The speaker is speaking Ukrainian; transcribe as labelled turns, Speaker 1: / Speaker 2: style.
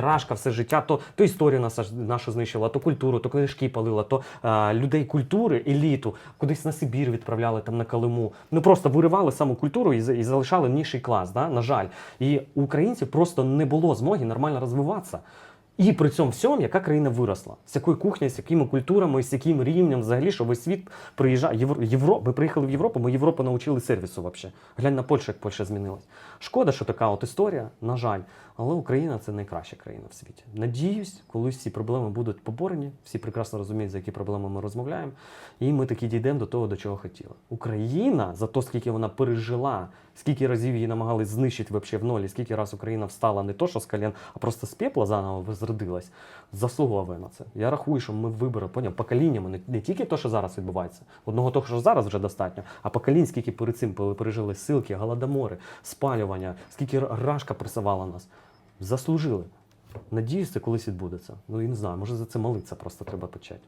Speaker 1: Рашка все життя, то, то історію нашу, нашу знищила, то культуру, то книжки палила, то е, людей культури, еліту, кудись на Сибір відправляли там на Калиму. Ну просто виривали саму культуру і, і залишали ніший клас. Да? На жаль. І у українців просто не було змоги нормально розвиватися. І при цьому всьому, яка країна виросла, з якою кухнею, з якими культурами, з яким рівнем взагалі, що весь світ приїжджає. Євро... Євро... Ми приїхали в Європу, ми Європу навчили сервісу взагалі. Глянь на Польщу, як Польща змінилась. Шкода, що така от історія, на жаль. Але Україна це найкраща країна в світі. Надіюсь, колись ці проблеми будуть поборені. Всі прекрасно розуміють, за які проблеми ми розмовляємо. І ми таки дійдемо до того, до чого хотіли. Україна за те, скільки вона пережила, скільки разів її намагались знищити вообще в нолі, скільки раз Україна встала не то, що з колін, а просто з пепла заново возродилась, заслуговує на це. Я рахую, що ми вибори поняв, поколіннями, не, не тільки те, що зараз відбувається, одного того, що зараз вже достатньо, а поколінь, скільки перед цим пережили силки, голодомори, спалювання, скільки рашка пресувала нас. Заслужили. Надіюсь, це колись відбудеться. Ну і не знаю, може за це молитися просто треба почати.